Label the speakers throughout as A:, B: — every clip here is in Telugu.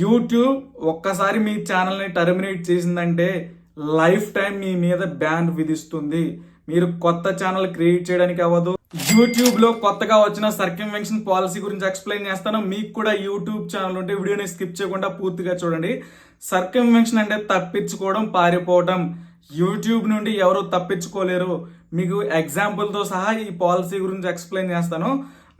A: యూట్యూబ్ ఒక్కసారి మీ ఛానల్ని టర్మినేట్ చేసిందంటే లైఫ్ టైం మీ మీద బ్యాన్ విధిస్తుంది. మీరు కొత్త ఛానల్ క్రియేట్ చేయడానికి అవ్వదు. యూట్యూబ్లో కొత్తగా వచ్చిన సర్కంవెన్షన్ పాలసీ గురించి ఎక్స్ప్లెయిన్ చేస్తాను. మీకు కూడా యూట్యూబ్ ఛానల్ ఉంటే వీడియోని స్కిప్ చేయకుండా పూర్తిగా చూడండి. సర్కంవెన్షన్ అంటే తప్పించుకోవడం పారిపోవడం యూట్యూబ్ నుండి ఎవరు తప్పించుకోలేరు. మీకు ఎగ్జాంపుల్తో సహా ఈ పాలసీ గురించి ఎక్స్ప్లెయిన్ చేస్తాను.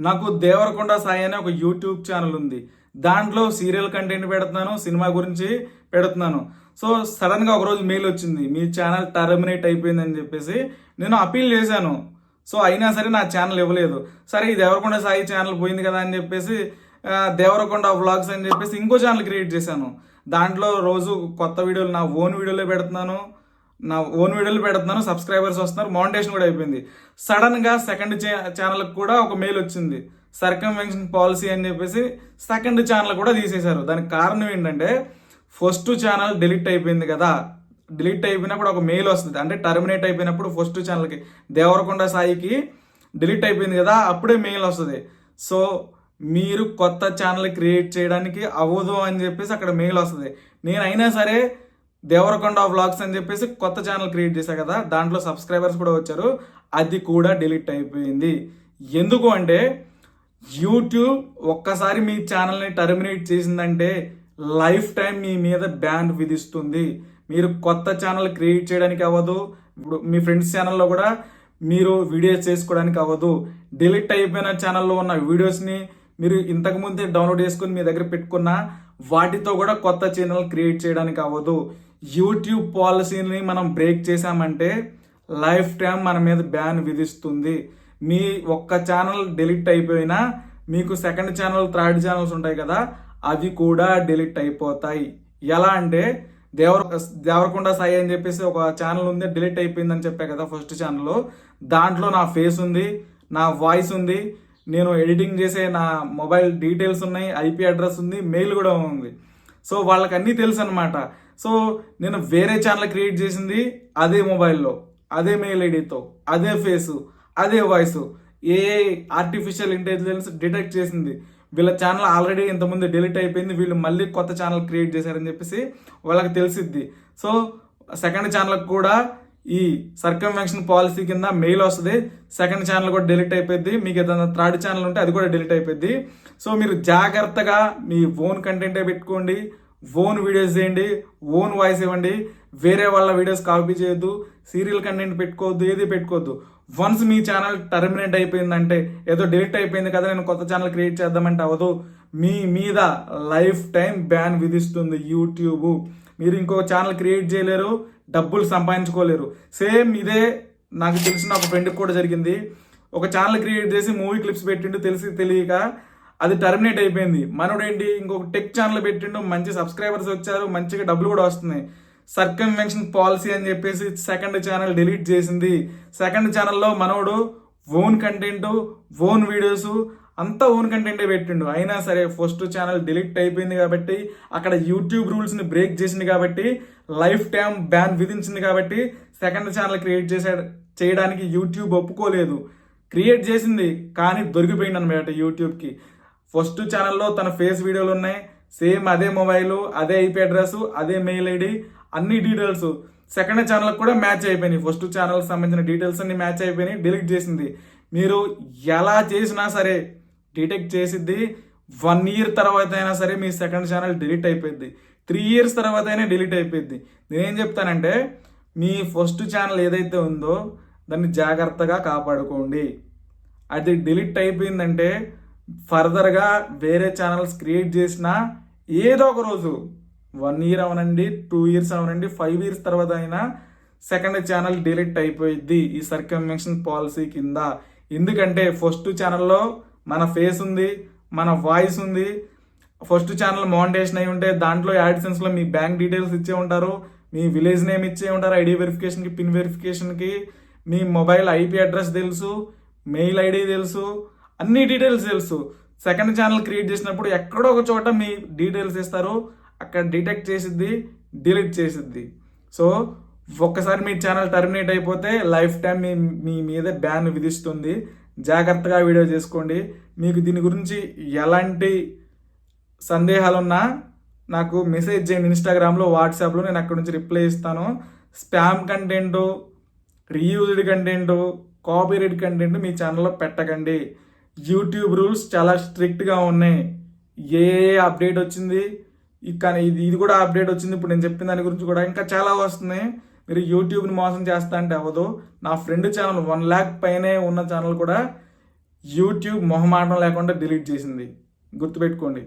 A: నాకు దేవరకొండ సాయి అనే ఒక యూట్యూబ్ ఛానల్ ఉంది. దాంట్లో సీరియల్ కంటెంట్ పెడుతున్నాను సినిమా గురించి పెడుతున్నాను. సో సడన్గా ఒకరోజు మెయిల్ వచ్చింది మీ ఛానల్ టర్మినేట్ అయిపోయిందని చెప్పేసి నేను అపీల్ చేశాను. సో అయినా సరే నా ఛానల్ ఇవ్వలేదు. సరే ఈ దేవరకొండ సాయి ఛానల్ పోయింది కదా అని చెప్పేసి దేవరకొండ వ్లాగ్స్ అని చెప్పేసి ఇంకో ఛానల్ క్రియేట్ చేశాను. దాంట్లో రోజు కొత్త వీడియోలు నా ఓన్ వీడియోలే పెడుతున్నాను. నా ఓన్ వీడియోలు పెడుతున్నాను సబ్స్క్రైబర్స్ వస్తున్నారు మౌంటేషన్ కూడా అయిపోయింది. సడన్గా సెకండ్ ఛానల్ కూడా ఒక మెయిల్ వచ్చింది. సర్కంవెన్షన్ పాలసీ అని చెప్పేసి సెకండ్ ఛానల్ కూడా తీసేశారు. దానికి కారణం ఏంటంటే ఫస్ట్ ఛానల్ డిలీట్ అయిపోయింది కదా. డిలీట్ అయిపోయినప్పుడు ఒక మెయిల్ వస్తుంది. అంటే టర్మినేట్ అయిపోయినప్పుడు ఫస్ట్ ఛానల్కి దేవరకొండ సాయికి డిలీట్ అయిపోయింది కదా అప్పుడే మెయిల్ వస్తుంది. సో మీరు కొత్త ఛానల్ క్రియేట్ చేయడానికి అవ్వదు అని చెప్పేసి అక్కడ మెయిల్ వస్తుంది. నేను అయినా సరే దేవరకొండ వ్లాగ్స్ అని చెప్పేసి కొత్త ఛానల్ క్రియేట్ చేశా కదా దాంట్లో సబ్స్క్రైబర్స్ కూడా వచ్చారు. అది కూడా డిలీట్ అయిపోయింది. ఎందుకు అంటే యూట్యూబ్ ఒక్కసారి మీ ఛానల్ని టర్మినేట్ చేసిందంటే లైఫ్ టైం మీ మీద బ్యాన్ విధిస్తుంది. మీరు కొత్త ఛానల్ క్రియేట్ చేయడానికి అవ్వదు. ఇప్పుడు మీ ఫ్రెండ్స్ ఛానల్లో కూడా మీరు వీడియోస్ చేసుకోవడానికి అవ్వదు. డిలీట్ అయిపోయిన ఛానల్లో ఉన్న వీడియోస్ని మీరు ఇంతకు ముందే డౌన్లోడ్ చేసుకుని మీ దగ్గర పెట్టుకున్న వాటితో కూడా కొత్త ఛానల్ క్రియేట్ చేయడానికి అవ్వదు. యూట్యూబ్ పాలసీని మనం బ్రేక్ చేశామంటే లైఫ్ టైం మన మీద బ్యాన్ విధిస్తుంది. మీ ఒక్క ఛానల్ డిలీట్ అయిపోయినా మీకు సెకండ్ ఛానల్ థర్డ్ ఛానల్స్ ఉంటాయి కదా అవి కూడా డిలీట్ అయిపోతాయి. ఎలా అంటే దేవర దేవరకొండ సాయి అని చెప్పేసి ఒక ఛానల్ ఉంది డిలీట్ అయిపోయిందని చెప్పా కదా ఫస్ట్ ఛానల్లో దాంట్లో నా ఫేస్ ఉంది నా వాయిస్ ఉంది నేను ఎడిటింగ్ చేసే నా మొబైల్ డీటెయిల్స్ ఉన్నాయి ఐపీ అడ్రస్ ఉంది మెయిల్ కూడా ఉంది. సో వాళ్ళకి అన్నీ తెలుసు అనమాట సో నేను వేరే ఛానల్ క్రియేట్ చేసింది అదే మొబైల్లో అదే మెయిల్ ఐడితో అదే ఫేసు అదే వాయిస్ ఏ ఆర్టిఫిషియల్ ఇంటెలిజెన్స్ డిటెక్ట్ చేసింది. వీళ్ళ ఛానల్ ఆల్రెడీ ఇంతకుముందు డిలీట్ అయిపోయింది. వీళ్ళు మళ్ళీ కొత్త ఛానల్ క్రియేట్ చేశారని చెప్పేసి వాళ్ళకి తెలిసిద్ది. సో సెకండ్ ఛానల్కి కూడా ఈ సర్కంవెన్షన్ పాలసీ కింద మెయిల్ వస్తుంది. సెకండ్ ఛానల్ కూడా డిలీట్ అయిపోద్ది మీకు ఏదైనా థర్డ్ ఛానల్ ఉంటే అది కూడా డిలీట్ అయిపోద్ది సో మీరు జాగ్రత్తగా మీ ఓన్ కంటెంటే పెట్టుకోండి. ఓన్ వీడియోస్ చేయండి ఓన్ వాయిస్ ఇవ్వండి. వేరే వాళ్ళ వీడియోస్ కాపీ చేయొద్దు సీరియల్ కంటెంట్ పెట్టుకోవద్దు ఏది పెట్టుకోవద్దు. వన్స్ మీ ఛానల్ టర్మినేట్ అయిపోయిందంటే ఏదో డిలీట్ అయిపోయింది కదా నేను కొత్త ఛానల్ క్రియేట్ చేద్దామంటే అవ్వదు మీ మీద లైఫ్ టైం బ్యాన్ విధిస్తుంది యూట్యూబ్. మీరు ఇంకో ఛానల్ క్రియేట్ చేయలేరు డబ్బులు సంపాదించుకోలేరు. సేమ్ ఇదే నాకు తెలిసిన ఒక ఫ్రెండ్కి కూడా జరిగింది. ఒక ఛానల్ క్రియేట్ చేసి మూవీ క్లిప్స్ పెట్టిండు తెలిసి తెలియక అది టర్మినేట్ అయిపోయింది. మనోడు ఏంటి ఇంకొక టెక్ ఛానల్ పెట్టిండు మంచి సబ్స్క్రైబర్స్ వచ్చారు మంచిగా డబ్బులు కూడా వస్తున్నాయి. సర్కంవెన్షన్ పాలసీ అని చెప్పేసి సెకండ్ ఛానల్ డిలీట్ చేసింది. సెకండ్ ఛానల్లో మనోడు ఓన్ కంటెంట్ ఓన్ వీడియోస్ అంతా ఓన్ కంటెంటే పెట్టిండు. అయినా సరే ఫస్ట్ ఛానల్ డిలీట్ అయిపోయింది కాబట్టి అక్కడ యూట్యూబ్ రూల్స్ని బ్రేక్ చేసింది కాబట్టి లైఫ్ టైం బ్యాన్ విధించింది కాబట్టి సెకండ్ ఛానల్ క్రియేట్ చేసే చేయడానికి యూట్యూబ్ ఒప్పుకోలేదు. క్రియేట్ చేసింది కానీ దొరికిపోయింది అనమాట యూట్యూబ్కి ఫస్ట్ ఛానల్లో తన ఫేస్ వీడియోలు ఉన్నాయి. సేమ్ అదే మొబైల్ అదే ఐపీ అడ్రస్ అదే మెయిల్ ఐడి అన్ని డీటెయిల్స్ సెకండ్ ఛానల్ కూడా మ్యాచ్ అయిపోయినాయి. ఫస్ట్ ఛానల్కి సంబంధించిన డీటెయిల్స్ అన్ని మ్యాచ్ అయిపోయినాయి డిలీట్ చేసింది. మీరు ఎలా చేసినా సరే డిటెక్ట్ చేసిద్ది. వన్ ఇయర్ తర్వాత అయినా సరే మీ సెకండ్ ఛానల్ డిలీట్ అయిపోయింది త్రీ ఇయర్స్ తర్వాత అయినా డిలీట్ అయిపోయింది నేనేం చెప్తానంటే మీ ఫస్ట్ ఛానల్ ఏదైతే ఉందో దాన్ని జాగ్రత్తగా కాపాడుకోండి. అది డిలీట్ అయిపోయిందంటే ఫర్దర్గా వేరే ఛానల్స్ క్రియేట్ చేసిన ఏదో ఒక రోజు వన్ ఇయర్ అవనండి టూ ఇయర్స్ అవనండి ఫైవ్ ఇయర్స్ తర్వాత అయినా సెకండ్ ఛానల్ డిలీట్ అయిపోయిద్ది ఈ సర్కంవెన్షన్ పాలసీ కింద. ఎందుకంటే ఫస్ట్ ఛానల్లో మన ఫేస్ ఉంది మన వాయిస్ ఉంది. ఫస్ట్ ఛానల్ మౌంటేషన్ అయి ఉంటే దాంట్లో యాడ్సెన్స్లో మీ బ్యాంక్ డీటెయిల్స్ ఇచ్చే ఉంటారు మీ విలేజ్ నేమ్ ఇచ్చే ఉంటారు ఐడి వెరిఫికేషన్కి పిన్ వెరిఫికేషన్కి మీ మొబైల్ ఐపీ అడ్రస్ తెలుసు మెయిల్ ఐడి తెలుసు అన్ని డీటెయిల్స్ తెలుసు. సెకండ్ ఛానల్ క్రియేట్ చేసినప్పుడు ఎక్కడో ఒక చోట మీ డీటెయిల్స్ ఇస్తారు. అక్కడ డిటెక్ట్ చేసిద్ది డిలీట్ చేసిద్ది. సో ఒక్కసారి మీ ఛానల్ టర్మినేట్ అయిపోతే లైఫ్ టైం మీ మీ మీద బ్యాన్ విధిస్తుంది. జాగ్రత్తగా వీడియో చేసుకోండి. మీకు దీని గురించి ఎలాంటి సందేహాలున్నా నాకు మెసేజ్ చేయండి ఇన్స్టాగ్రామ్లో వాట్సాప్లో నేను అక్కడ నుంచి రిప్లై ఇస్తాను. Spam content reused content copyright content మీ ఛానల్లో పెట్టకండి. యూట్యూబ్ రూల్స్ చాలా స్ట్రిక్ట్గా ఉన్నాయి. ఏ అప్డేట్ వచ్చింది? కానీ ఇది ఇది కూడా అప్డేట్ వచ్చింది. ఇప్పుడు నేను చెప్పిన దాని గురించి కూడా ఇంకా చాలా వస్తున్నాయి. మీరు యూట్యూబ్ని మోసం చేస్తా అంటే అవ్వదు. నా ఫ్రెండ్ ఛానల్ వన్ ల్యాక్ పైనే ఉన్న ఛానల్ కూడా యూట్యూబ్ మొహమాటం లేకుండా డిలీట్ చేసింది. గుర్తుపెట్టుకోండి.